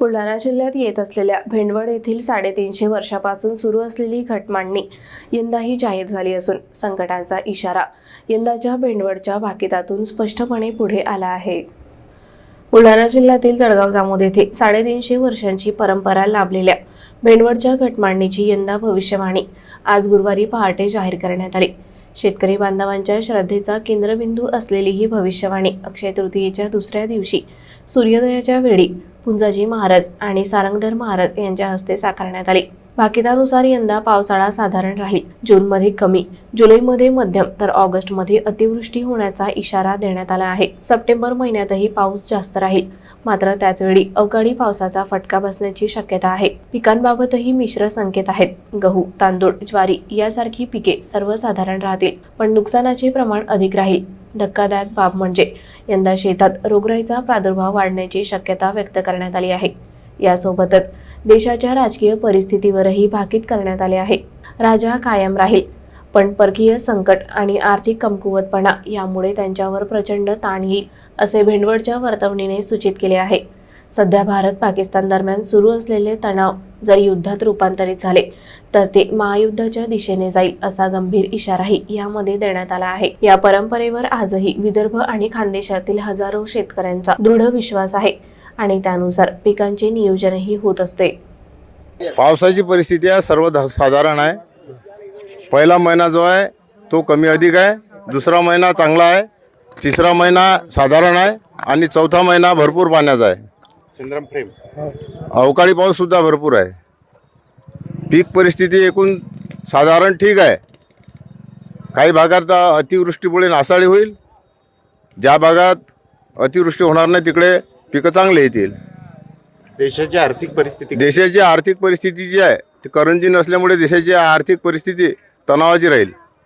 बुलढाणा जिल्ह्यात येत असलेल्या भेंडवड येथील साडेतीनशे वर्षापासून सुरू असलेली घटमांडणी यंदाही जाहीर झाली असून संकटाचा इशारा यंदाच्या भेंडवडच्या भाकितातून स्पष्टपणे पुढे आला आहे. बुलढाणा जिल्ह्यातील जळगाव जामोद येथे साडेतीनशे वर्षांची परंपरा लाभलेल्या भेंडवडच्या घटमांडणीची यंदा भविष्यवाणी आज गुरुवारी पहाटे जाहीर करण्यात आली. शेतकरी बांधवांच्या श्रद्धेचा केंद्रबिंदू असलेली ही भविष्यवाणी अक्षय तृतीयेच्या दुसऱ्या दिवशी सूर्योदयाच्या वेळी पुंजाजी महाराज आणि सारंगधर महाराज यांच्या हस्ते साकारण्यात आली. भाकितानुसार यंदा पावसाळा साधारण राहील. जूनमध्ये कमी जुलैमध्ये मध्यम तर ऑगस्टमध्ये अतिवृष्टी होण्याचा इशारा देण्यात आला आहे. सप्टेंबर महिन्यातही पाऊस जास्त राहील. मात्र त्याचवेळी अवकाळी पावसाचा फटका बसण्याची शक्यता आहे. पिकांबाबतही मिश्र संकेत आहेत. गहू तांदूळ ज्वारी यासारखी पिके सर्वसाधारण राहतील पण नुकसानाचे प्रमाण अधिक राहील. धक्कादायक बाब म्हणजे यंदा शेतात रोगराईचा प्रादुर्भाव वाढण्याची शक्यता व्यक्त करण्यात आली आहे. यासोबतच देशाच्या राजकीय परिस्थितीवरही भाकीत करण्यात आले आहे. राजा कायम राहील पण परकीय संकट आणि आर्थिक कमकुवतपणा यामुळे त्यांच्यावर प्रचंड ताण येईल असे भेंडवडच्या वर्तवणीने सूचित केले आहे. सध्या भारत पाकिस्तान दरम्यान सुरू असलेले तणाव जर युद्धात रूपांतरित झाले तर ते महायुद्धाच्या दिशेने जाईल असा गंभीर इशाराही यामध्ये देण्यात आला आहे. या परंपरेवर आजही विदर्भ आणि खानदेशातील हजारो शेतकऱ्यांचा दृढ विश्वास आहे आणि त्यानुसार पिकांचे नियोजनही होत असते. पावसाची परिस्थिती आहे सर्व ध- साधारण आहे. पहिला महिना जो आहे तो कमी अधिक आहे. दुसरा महिना चांगला आहे. तिसरा महिना साधारण आहे. आणि चौथा महिना भरपूर पाण्याचा आहे. चंद्रम फ्रेम अवकाळी पाऊससुद्धा भरपूर आहे. पीक परिस्थिती एकूण साधारण ठीक आहे. काही भागात अतिवृष्टीमुळे नासाडी होईल. ज्या भागात अतिवृष्टी होणार नाही तिकडे पिकं चांगले येतील. देशाची आर्थिक परिस्थिती देशाची आर्थिक परिस्थिती जी आहे ती करंजी नसल्यामुळे देशाची आर्थिक परिस्थिती तणावाची राहील.